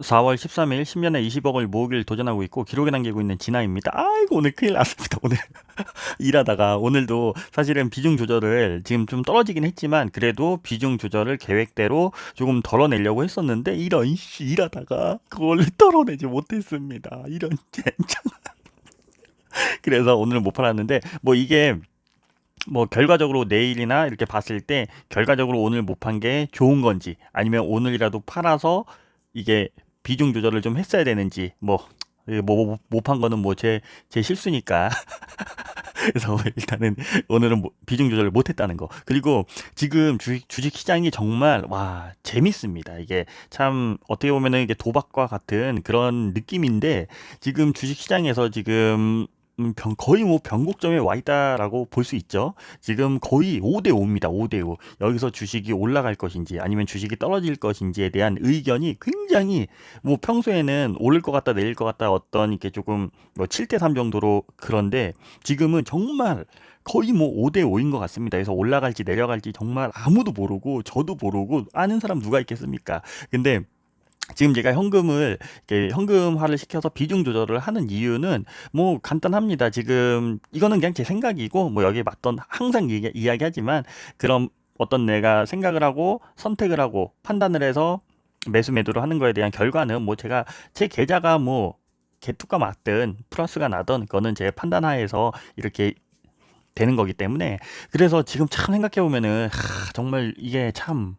4월 13일 10년에 20억을 모으길 도전하고 있고 기록에 남기고 있는 진아입니다. 아이고 오늘 큰일 났습니다. 오늘 일하다가 오늘도 사실은 비중 조절을 지금 좀 떨어지긴 했지만 그래도 비중 조절을 계획대로 조금 덜어내려고 했었는데 이런 씨 일하다가 그걸 덜어내지 못했습니다. 이런 젠장. 그래서 오늘 못 팔았는데 뭐 이게 뭐 결과적으로 내일이나 이렇게 봤을 때 결과적으로 오늘 못 판 게 좋은 건지 아니면 오늘이라도 팔아서 이게 비중 조절을 좀 했어야 되는지 뭐 뭐 못 판 거는 뭐 제 제 실수니까. 그래서 일단은 오늘은 뭐 비중 조절을 못했다는 거. 그리고 지금 주식 주식 시장이 정말 와 재밌습니다. 이게 참 어떻게 보면은 이게 도박과 같은 그런 느낌인데 지금 주식 시장에서 지금 음, 병- 거의 뭐 변곡점에 와 있다라고 볼 수 있죠. 지금 거의 5대 5입니다. 5대 5. 여기서 주식이 올라갈 것인지 아니면 주식이 떨어질 것인지에 대한 의견이 굉장히 뭐 평소에는 오를 것 같다 내릴 것 같다 어떤 이렇게 조금 뭐 7대 3 정도로 그런데 지금은 정말 거의 뭐 5대 5인 것 같습니다. 그래서 올라갈지 내려갈지 정말 아무도 모르고 저도 모르고 아는 사람 누가 있겠습니까? 근데 지금 제가 현금을 이렇게 현금화를 시켜서 비중 조절을 하는 이유는 뭐 간단합니다. 지금 이거는 그냥 제 생각이고 뭐 여기에 맞던 항상 이야- 이야기하지만 그런 어떤 내가 생각을 하고 선택을 하고 판단을 해서 매수 매도를 하는 거에 대한 결과는 뭐 제가 제 계좌가 뭐 개투가 맞든 플러스가 나든 그거는 제 판단하에서 이렇게 되는 거기 때문에 그래서 지금 참 생각해 보면은 하, 정말 이게 참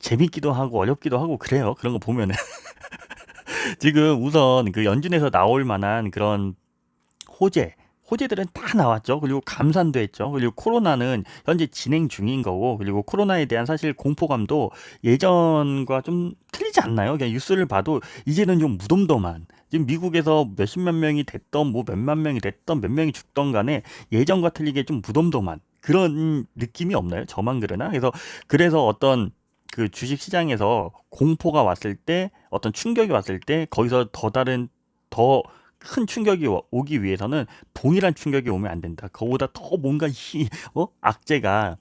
재밌기도 하고 어렵기도 하고 그래요. 그런 거 보면은 지금 우선 그 연준에서 나올 만한 그런 호재 호재들은 다 나왔죠. 그리고 감산도 했죠. 그리고 코로나는 현재 진행 중인 거고, 그리고 코로나에 대한 사실 공포감도 예전과 좀 틀리지 않나요? 그냥 뉴스를 봐도 이제는 좀 무덤덤한. 지금 미국에서 몇십만 명이 됐던, 뭐 몇만 명이 됐던, 몇 명이 죽던 간에 예전과 틀리게 좀 무덤덤한 그런 느낌이 없나요? 저만 그러나? 그래서, 그래서 어떤 그 주식 시장에서 공포가 왔을 때, 어떤 충격이 왔을 때, 거기서 더 다른, 더 큰 충격이 와- 오기 위해서는 동일한 충격이 오면 안 된다. 그거보다 더 뭔가 이 어? 악재가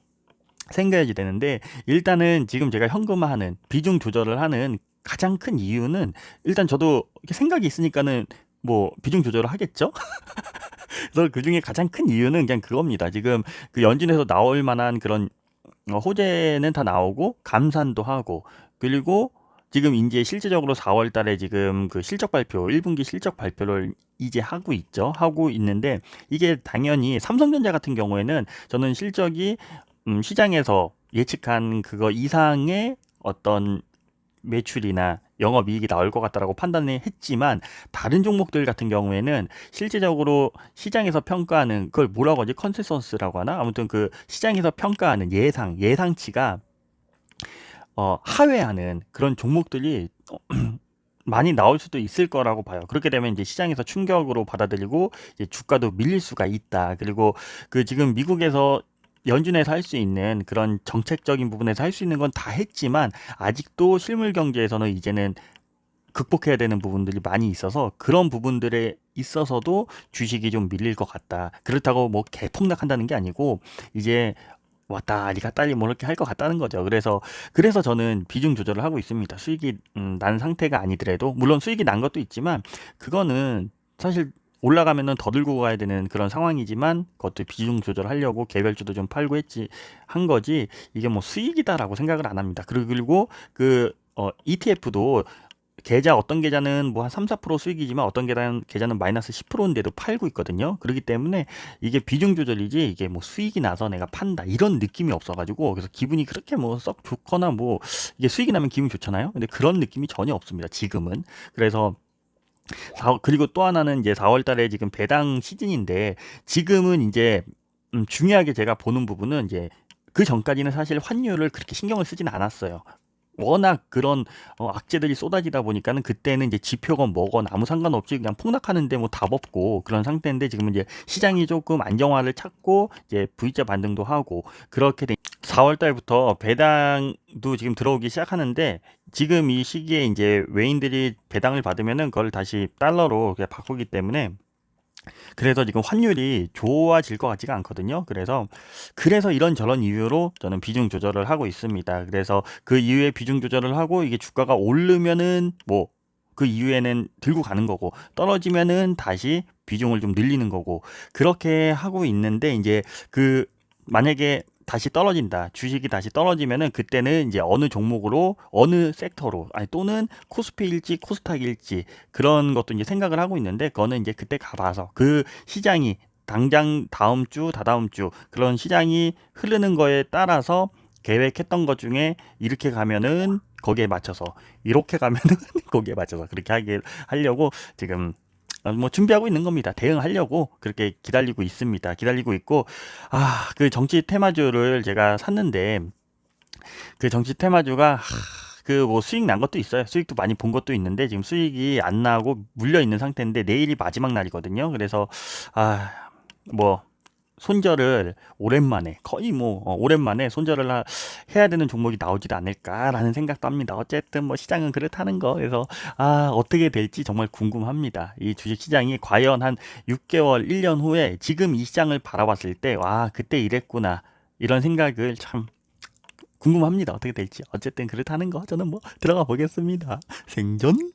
생겨야지 되는데 일단은 지금 제가 현금화하는 비중 조절을 하는 가장 큰 이유는 일단 저도 생각이 있으니까는 뭐 비중 조절을 하겠죠. 그래서 그 중에 가장 큰 이유는 그냥 그겁니다. 지금 그 연준에서 나올 만한 그런 어, 호재는 다 나오고 감산도 하고 그리고 지금 이제 실제적으로 4월 달에 지금 그 실적 발표, 1분기 실적 발표를 이제 하고 있죠. 하고 있는데 이게 당연히 삼성전자 같은 경우에는 저는 실적이 음, 시장에서 예측한 그거 이상의 어떤 매출이나 영업이익이 나올 것 같다라고 판단을 했지만 다른 종목들 같은 경우에는 실제적으로 시장에서 평가하는 그걸 뭐라고 하지 컨센서스라고 하나 아무튼 그 시장에서 평가하는 예상 예상치가 어, 하회하는 그런 종목들이 어, 많이 나올 수도 있을 거라고 봐요. 그렇게 되면 이제 시장에서 충격으로 받아들이고 이제 주가도 밀릴 수가 있다. 그리고 그 지금 미국에서 연준에서 할 수 있는 그런 정책적인 부분에서 할 수 있는 건 다 했지만 아직도 실물 경제에서는 이제는 극복해야 되는 부분들이 많이 있어서 그런 부분들에 있어서도 주식이 좀 밀릴 것 같다. 그렇다고 뭐 개폭락한다는 게 아니고 이제 왔다리 갔다리 뭐 이렇게 할 것 같다는 거죠. 그래서 그래서 저는 비중 조절을 하고 있습니다. 수익이 음, 난 상태가 아니더라도 물론 수익이 난 것도 있지만 그거는 사실 올라가면은 더 들고 가야 되는 그런 상황이지만 그것도 비중 조절하려고 개별주도 좀 팔고 했지 한 거지 이게 뭐 수익이다라고 생각을 안 합니다. 그리고 그 어, ETF도 계좌 어떤 계좌는 뭐 한 3, 4% 수익이지만 어떤 계좌는 계좌는 마이너스 10%인데도 팔고 있거든요. 그렇기 때문에 이게 비중 조절이지 이게 뭐 수익이 나서 내가 판다 이런 느낌이 없어가지고 그래서 기분이 그렇게 뭐 썩 좋거나 뭐 이게 수익이 나면 기분 좋잖아요. 근데 그런 느낌이 전혀 없습니다. 지금은 그래서 4, 그리고 또 하나는 이제 4월 달에 지금 배당 시즌인데 지금은 이제 음, 중요하게 제가 보는 부분은 이제 그 전까지는 사실 환율을 그렇게 신경을 쓰진 않았어요. 워낙 그런 어, 악재들이 쏟아지다 보니까는 그때는 이제 지표건 뭐건 아무 상관없이 그냥 폭락하는데 뭐 답 없고 그런 상태인데 지금은 이제 시장이 조금 안정화를 찾고 이제 V자 반등도 하고 그렇게 된 4월 달부터 배당도 지금 들어오기 시작하는데 지금 이 시기에 이제 외인들이 배당을 받으면은 그걸 다시 달러로 바꾸기 때문에 그래서 지금 환율이 좋아질 것 같지가 않거든요. 그래서 그래서 이런저런 이유로 저는 비중 조절을 하고 있습니다. 그래서 그 이후에 비중 조절을 하고 이게 주가가 오르면은 뭐 그 이후에는 들고 가는 거고 떨어지면은 다시 비중을 좀 늘리는 거고 그렇게 하고 있는데 이제 그 만약에 다시 떨어진다. 주식이 다시 떨어지면은 그때는 이제 어느 종목으로 어느 섹터로 아니 또는 코스피일지 코스닥일지 그런 것도 이제 생각을 하고 있는데 그거는 이제 그때 가봐서 그 시장이 당장 다음 주 다다음 주 그런 시장이 흐르는 거에 따라서 계획했던 것 중에 이렇게 가면은 거기에 맞춰서 이렇게 가면은 거기에 맞춰서 그렇게 하게 하려고 지금 어, 뭐 준비하고 있는 겁니다. 대응하려고 그렇게 기다리고 있습니다. 기다리고 있고 아 그 정치 테마주를 제가 샀는데 그 정치 테마주가 그뭐 수익 난 것도 있어요. 수익도 많이 본 것도 있는데 지금 수익이 안 나고 물려 있는 상태인데 내일이 마지막 날이거든요. 그래서 아뭐 손절을 오랜만에 거의 뭐 어, 오랜만에 손절을 하- 해야 되는 종목이 나오지도 않을까라는 생각도 합니다. 어쨌든 뭐 시장은 그렇다는 거 그래서 아 어떻게 될지 정말 궁금합니다. 이 주식 시장이 과연 한 6개월, 1년 후에 지금 이 시장을 바라봤을 때 와 그때 이랬구나 이런 생각을 참 궁금합니다. 어떻게 될지 어쨌든 그렇다는 거 저는 뭐 들어가 보겠습니다. 생존.